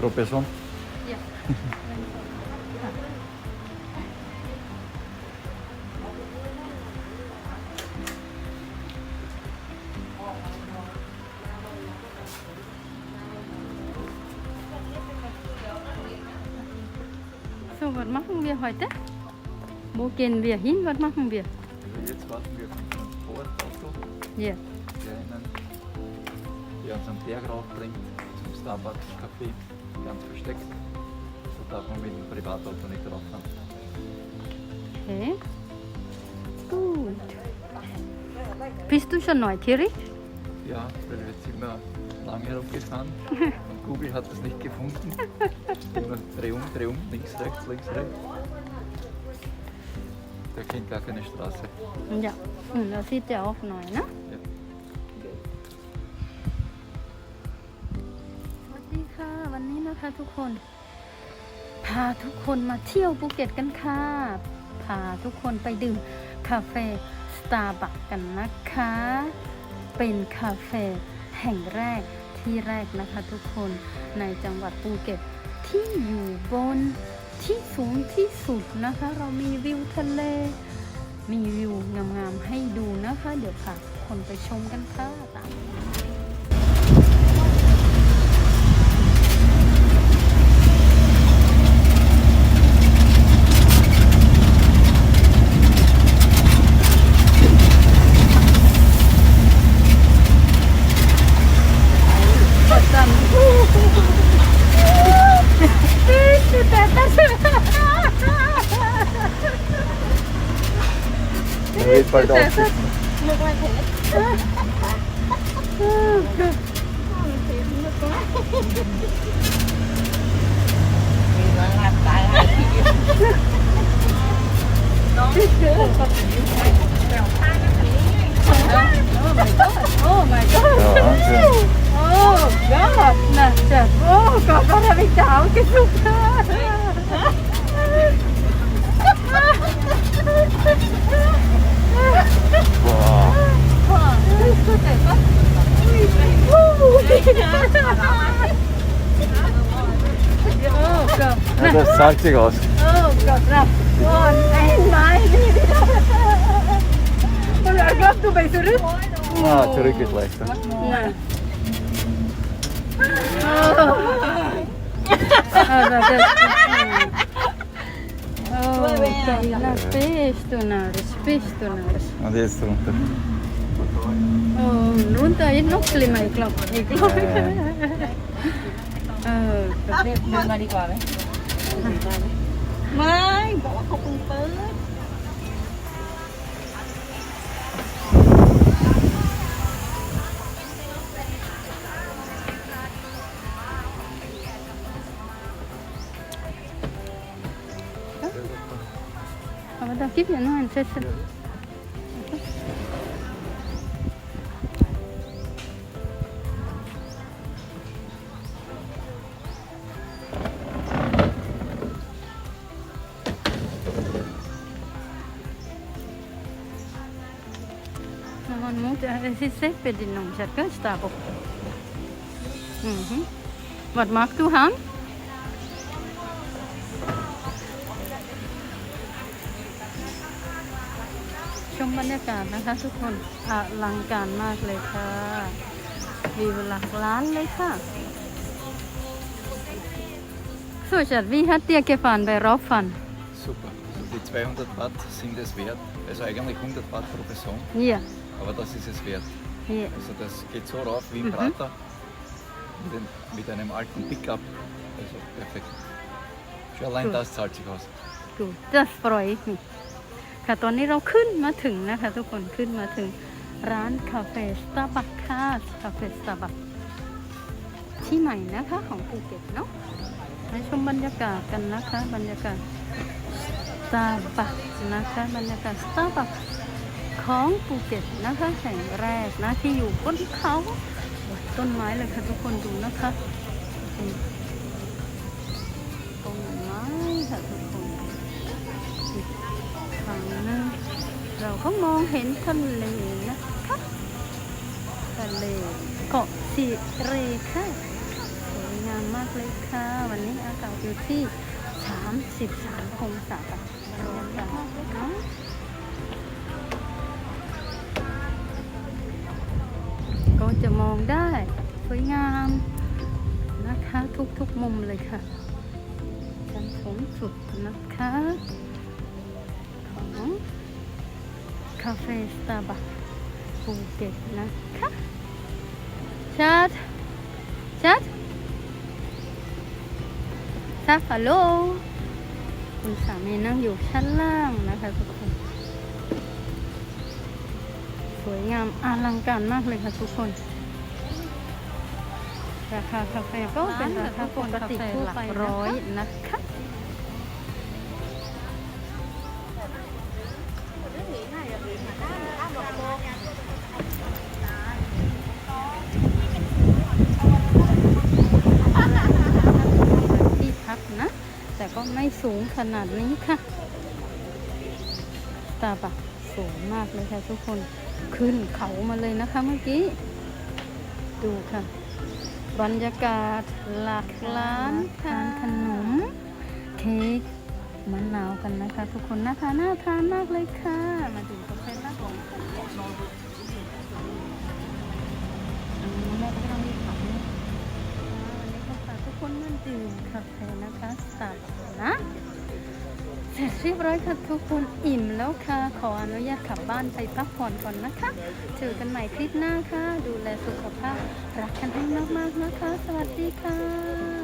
Pro person? Yeah. So, was machen wir heute? Wo gehen wir hin? Was machen wir? Also jetzt warten wir auf ein Transportauto, Ja. der der uns am Berg raufbringt, zum Starbucks Café, ganz versteckt. Da darf man mit dem Privatauto nicht rauffahren. Okay. Gut. Bist du schon neugierig? Ja, weil wir jetzt immer lang herumgefahren und Google hat das nicht gefunden. Immer dreh um, dreh um, links, rechts, links, rechts. Der kennt gar keine Straße. Ja. Und da sieht er auch neu, ne? นะคะทุกคน พาทุกคนมาเที่ยวภูเก็ตกันค่ะ พาทุกคนไปดื่มคาเฟ่สตาร์บัคกันนะคะ เป็นคาเฟ่แห่งแรกที่แรกนะคะทุกคนในจังหวัดภูเก็ตที่อยู่บนที่สูงที่สุดนะคะ เรามีวิวทะเล มีวิวงามๆให้ดูนะคะ เดี๋ยวพาทุกคนไปชมกันค่ะตาม quay dạ, đó Oh my god. Oh god. Nè, trời. Oh god, con đã bị chảo cái lúc đó. Dat zeigt sich. Oh god, Raff. Oh nee, mijn. Und er glaubt, terug? Ah, terug is lekker. Oh. Oh, dat is... Oh, dat speest naar, speest naar. Is eronder. Oh, runter is nog slimmer, ik geloof. Ik geloof. Oh, Ik is maar die Ik. ไหมไม่บอกว่าเขาเพิ่งเปิด Aber da gibt ja nur einen Zettel. Maar man moet, eh, es ist Selbstbedienung, ich habe Starbucks. Mhm. Was machst du, Han? ชมบรรยากาศนะคะทุกคนอลังการมากเลยค่ะวิวหลักล้านเลยค่ะ So, Schat, wie hat dir gefallen bei Rauffahren? Super. Also die 200 Watt sind es wert. Also eigentlich 100 Watt pro Person, Hier, aber das ist es wert. hier. Also das geht so rauf wie im Mhm. Prater mit, dem, mit einem alten Pickup. Also perfekt. Schon allein Gut. das zahlt sich aus. ดู das freue ich mich ค่ะตอนนี้เราขึ้นมาถึงนะคะทุกคนขึ้นมาถึงร้านคาเฟ่สตาร์บัคค่ะคาเฟ่สตาร์บัคที่ใหม่นะคะของภูเก็ตเนาะมาชมบรรยากาศกันนะคะ บรรยากาศสตาร์บัคนะคะบรรยากาศสตาร์บัค ของภูเก็ตนะคะแห่งแรกนะที่อยู่บนเขาต้นไม้เลยค่ะทุกคนดูนะคะต้นไม้ค่ะทุกคนอีกฝั่งนึงเราก็มองเห็นทะเลนะคะแต่ะเลเกาะสีเรค่ะสวยงามมากเลยค่ะ วันนี้อากาศอยู่ที่ 33องศาค่ะร้อนจังเนาะ ก็จะมองได้ สวยงามนะคะทุกๆมุมเลยค่ะชั้นสูงสุดนะคะของคาเฟ่สตาร์บัคภูเก็ตนะคะชัดชัดชัดฮัลโหลคุณสามีนั่งอยู่ชั้นล่างนะคะทุกคน วยงามอลังการมากเลยค่ะทุกคน ราคาคาเฟ่ก็เป็นราคาปกติทั่วไปร้อยนะคะที่พักนะ แต่ก็ไม่สูงขนาดนี้ค่ะตาบัก สูงมากเลยค่ะทุกคนขึ้นเขามาเลยนะคะเมื่อกี้ ดูค่ะ บรรยากาศหลากร้านทานขนม เค้กมะนาวกันนะคะ ทุกคนน่าทานน่าทานมากเลยค่ะ มาดื่มกาแฟบ้างของอันนี้แม่ก็ต้องรีบขับนะวันนี้ก็ฝากทุกคนมาดื่มกาแฟนะคะสับนะ เสร็จเรียบร้อยค่ะทุกคนอิ่มแล้วค่ะ ขออนุญาตขับบ้านไปพักผ่อนก่อนนะคะเจอกันใหม่คลิปหน้าค่ะ ดูแลสุขภาพ รักกันให้มากๆนะคะ สวัสดีค่ะ